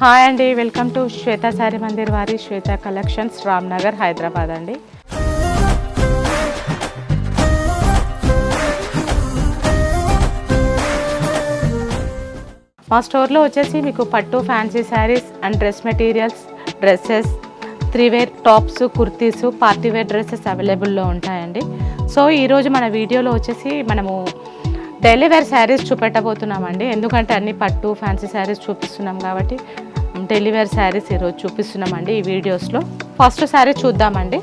Hi అండి welcome to Shweta sari Mandir వారి Shweta collections Ramnagar Hyderabad అండి. మా స్టోర్లో వచ్చేసి మీకు పట్టు fancy saris and dress materials dresses three wear tops kurtis party wear dresses అవైలబుల్లో ఉంటాయండి. సో ఈరోజు మన వీడియోలో వచ్చేసి మనము డైలీ వేర్ శారీస్ చూపెట్టబోతున్నామండి. ఎందుకంటే అన్ని పట్టు ఫ్యాన్సీ శారీస్ చూపిస్తున్నాం కాబట్టి డైలీ శారీస్ ఈరోజు చూపిస్తున్నామండి ఈ వీడియోస్లో. ఫస్ట్ శారీ చూద్దామండి.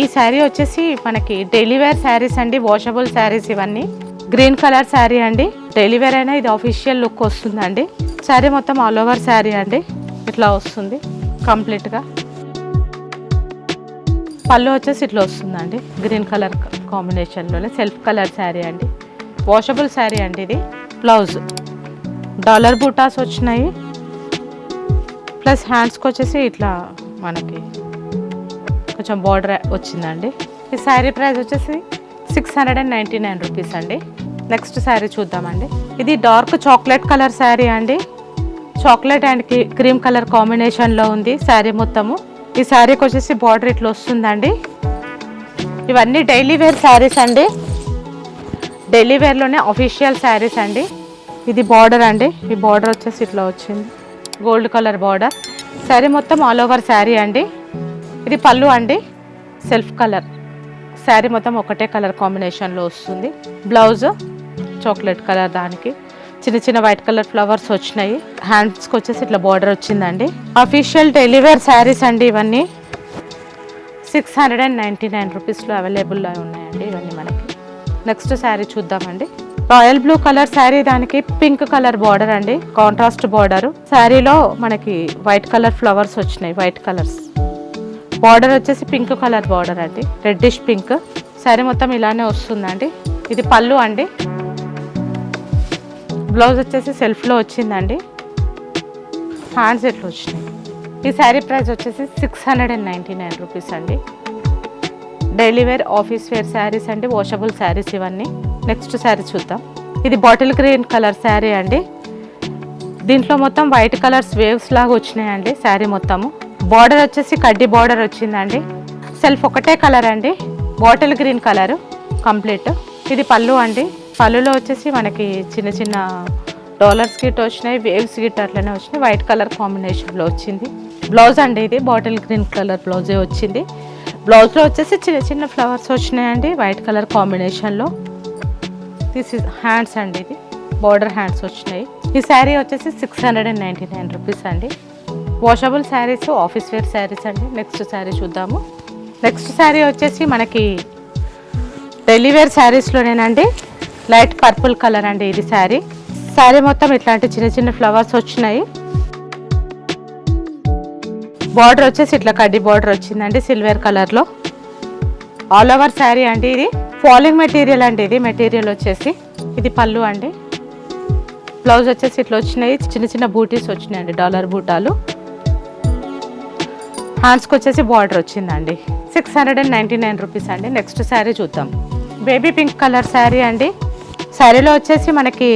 ఈ శారీ వచ్చేసి మనకి డెలివేర్ శారీస్ అండి వాషబుల్ శారీస్ ఇవన్నీ. గ్రీన్ కలర్ శారీ అండి. డెలివేర్ అయినా ఇది అఫీషియల్ లుక్ వస్తుందండి. శారీ మొత్తం ఆల్ ఓవర్ శారీ అండి. ఇట్లా వస్తుంది కంప్లీట్గా పళ్ళు వచ్చేసి ఇట్లా వస్తుందండి. గ్రీన్ కలర్ కాంబినేషన్లోనే సెల్ఫ్ కలర్ శారీ అండి. వాషబుల్ శారీ అండి ఇది. బ్లౌజ్. డాలర్ బూటాస్ వచ్చినాయి. ప్లస్ హ్యాండ్స్కి వచ్చేసి ఇట్లా మనకి కొంచెం బార్డర్ వచ్చిందండి. ఈ శారీ ప్రైస్ వచ్చేసి six hundred and ninety nine rupees అండి. నెక్స్ట్ శారీ చూద్దామండి. ఇది డార్క్ చాక్లెట్ కలర్ శారీ అండి. చాక్లెట్ అండ్ క్రీమ్ కలర్ కాంబినేషన్లో ఉంది శారీ మొత్తము. ఈ శారీకి వచ్చేసి బార్డర్ ఇట్లా వస్తుందండి. ఇవన్నీ డైలీ వేర్ శారీస్ అండి. డైలీ వేర్లోనే అఫీషియల్ శారీస్ అండి. ఇది బార్డర్ అండి. ఈ బార్డర్ వచ్చేసి ఇట్లా వచ్చింది. Gold colour border. శారీ మొత్తం ఆల్ ఓవర్ శారీ అండి. ఇది పళ్ళు అండి. Self colour. శారీ మొత్తం ఒకటే కలర్ కాంబినేషన్లో వస్తుంది. బ్లౌజ్ చాక్లెట్ కలర్ దానికి. చిన్న చిన్న వైట్ కలర్ ఫ్లవర్స్ వచ్చినాయి. హ్యాండ్స్కి వచ్చేసి ఇట్లా బార్డర్ వచ్చిందండి. అఫీషియల్ డెలివర్ శారీస్ అండి ఇవన్నీ. Six hundred and ninety nine రూపీస్లో అవైలబుల్లో ఉన్నాయండి ఇవన్నీ మనకి. నెక్స్ట్ శారీ చూద్దామండి. రాయల్ బ్లూ కలర్ శారీ దానికి పింక్ కలర్ బార్డర్ అండి. Contrast border. శారీలో మనకి వైట్ కలర్ ఫ్లవర్స్ వచ్చినాయి వైట్ కలర్స్. బార్డర్ వచ్చేసి పింక్ కలర్ బార్డర్ అండి. Reddish pink. శారీ మొత్తం ఇలానే వస్తుందండి. ఇది పళ్ళు అండి. బ్లౌజ్ వచ్చేసి సెల్ఫ్లో వచ్చిందండి. హ్యాండ్స్ ఎట్లా వచ్చినాయి? ఈ శారీ ప్రైస్ వచ్చేసి six hundred and ninety nine rupees అండి. Daily wear office wear saris అండి వాషబుల్ శారీస్ ఇవన్నీ. నెక్స్ట్ శారీ చూద్దాం. ఇది బాటిల్ గ్రీన్ కలర్ శారీ అండి. దీంట్లో మొత్తం వైట్ కలర్స్ వేవ్స్ లాగా వచ్చినాయండి శారీ మొత్తము. బార్డర్ వచ్చేసి కడ్డీ బార్డర్ వచ్చిందండి. సెల్ఫ్ ఒకటే కలర్ అండి. బాటిల్ గ్రీన్ కలర్ కంప్లీట్ ఇది పళ్ళు అండి. పళ్ళులో వచ్చేసి మనకి చిన్న చిన్న డాలర్స్ గిట్ వచ్చినాయి వేవ్స్ గిట్ అట్లనే వచ్చినాయి. వైట్ కలర్ కాంబినేషన్లో వచ్చింది. బ్లౌజ్ అండి ఇది. బాటిల్ గ్రీన్ కలర్ బ్లౌజే వచ్చింది. బ్లౌజ్లో వచ్చేసి చిన్న చిన్న ఫ్లవర్స్ వచ్చినాయండి. వైట్ కలర్ కాంబినేషన్లో దిస్ ఇస్ హ్యాండ్స్ అండి ఇది. బార్డర్ హ్యాండ్స్ వచ్చినాయి. ఈ శారీ వచ్చేసి six hundred and ninety nine rupees అండి. Washable saris office wear saris అండి. నెక్స్ట్ శారీ చూద్దాము. నెక్స్ట్ శారీ వచ్చేసి మనకి డైలీ వేర్ శారీస్లోనేనండి లైట్ పర్పుల్ కలర్ అండి ఇది శారీ. శారీ మొత్తం ఇట్లాంటి చిన్న చిన్న ఫ్లవర్స్ వచ్చినాయి. బార్డర్ వచ్చేసి ఇట్లా కడ్డీ బార్డర్ వచ్చిందండి సిల్వర్ కలర్లో ఆల్ ఓవర్ శారీ అండి ఇది. ఫాలింగ్ మెటీరియల్ అండి ఇది. మెటీరియల్ వచ్చేసి ఇది పళ్ళు అండి. బ్లౌజ్ వచ్చేసి ఇట్లా వచ్చినాయి. చిన్న చిన్న బూటీస్ వచ్చినాయండి డాలర్ బూటాలు. హ్యాండ్స్కి వచ్చేసి బార్డర్ వచ్చిందండి. Six hundred and ninety nine rupees అండి. నెక్స్ట్ శారీ చూద్దాం. బేబీ పింక్ కలర్ శారీ అండి. శారీలో వచ్చేసి మనకి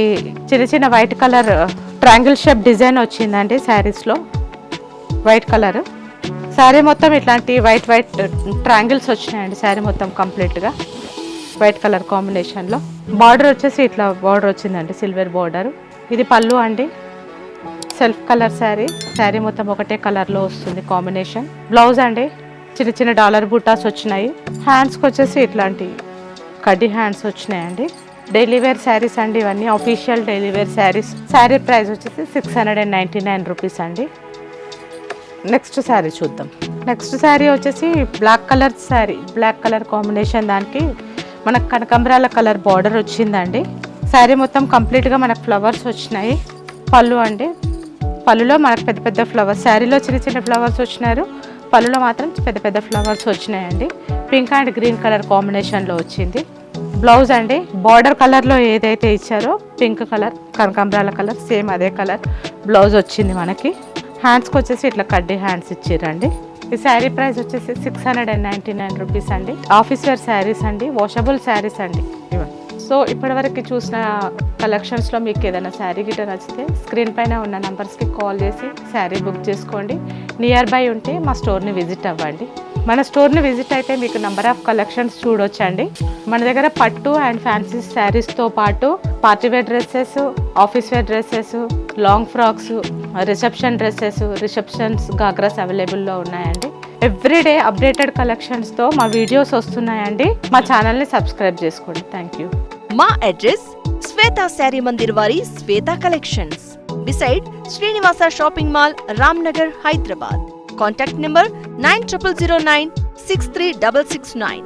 చిన్న చిన్న white colour triangle shape design వచ్చిందండి శారీస్లో వైట్ కలర్ శారీ మొత్తం ఇట్లాంటి వైట్ వైట్ ట్రాంగిల్స్ వచ్చినాయండి. శారీ మొత్తం కంప్లీట్గా వైట్ కలర్ కాంబినేషన్లో బార్డర్ వచ్చేసి ఇట్లా బార్డర్ వచ్చిందండి సిల్వర్ బార్డర్ ఇది పళ్ళు అండి. సెల్ఫ్ కలర్ శారీ శారీ మొత్తం ఒకటే కలర్లో వస్తుంది కాంబినేషన్ బ్లౌజ్ అండి. చిన్న చిన్న డాలర్ బూటాస్ వచ్చినాయి. హ్యాండ్స్కి వచ్చేసి ఇట్లాంటి కడ్డీ హ్యాండ్స్ వచ్చినాయండి. డైలీ వేర్ శారీస్ అండి ఇవన్నీ. Official daily wear saris sari price వచ్చేసి six hundred and ninety nine rupees అండి. నెక్స్ట్ శారీ చూద్దాం. నెక్స్ట్ శారీ వచ్చేసి black colour sari black colour combination దానికి మనకు కనకంబరాల కలర్ బార్డర్ వచ్చిందండి. శారీ మొత్తం కంప్లీట్గా మనకు ఫ్లవర్స్ వచ్చినాయి. పళ్ళు అండి. పళ్ళులో మనకు పెద్ద పెద్ద ఫ్లవర్స్ శారీలో చిన్న చిన్న ఫ్లవర్స్ వచ్చినారు. పళ్ళులో మాత్రం పెద్ద పెద్ద ఫ్లవర్స్ వచ్చినాయండి. పింక్ అండ్ గ్రీన్ కలర్ కాంబినేషన్లో వచ్చింది. బ్లౌజ్ అండి. బార్డర్ కలర్లో ఏదైతే ఇచ్చారో పింక్ కలర్ కనకాంబరాల కలర్ సేమ్ అదే కలర్ బ్లౌజ్ వచ్చింది మనకి. హ్యాండ్స్కి వచ్చేసి ఇట్లా కడ్డీ హ్యాండ్స్ ఇచ్చారండి ఈ శారీ ప్రైస్ వచ్చేసి six hundred and ninety nine rupees అండి. ఆఫీస్ వేర్ శారీస్ అండి వాషబుల్ శారీస్ అండి. సో ఇప్పటివరకు చూసిన కలెక్షన్స్లో మీకు ఏదైనా శారీ గిట్ట నచ్చితే స్క్రీన్ పైన ఉన్న నంబర్స్కి కాల్ చేసి శారీ బుక్ చేసుకోండి. నియర్ బై ఉంటే మా స్టోర్ని విజిట్ అవ్వండి. మన స్టోర్ని విజిట్ అయితే మీకు నంబర్ ఆఫ్ కలెక్షన్స్ చూడొచ్చండి. మన దగ్గర పట్టు అండ్ ఫ్యాన్సీ శారీస్తో పాటు party wear dresses office wear dresses long frocks reception dresses receptions ghagras అవైలబుల్లో ఉన్నాయండి. ఎవ్రీడే అప్డేటెడ్ కలెక్షన్స్తో మా వీడియోస్ వస్తున్నాయండి. మా ఛానల్ని సబ్స్క్రైబ్ చేసుకోండి. థ్యాంక్ యూ మా అడ్రస్ శ్వేత శారీ మందిర్ వారి Shweta collections. Beside Srinivasa shopping mall Ramnagar Hyderabad. Contact number nine triple zero nine six three double six nine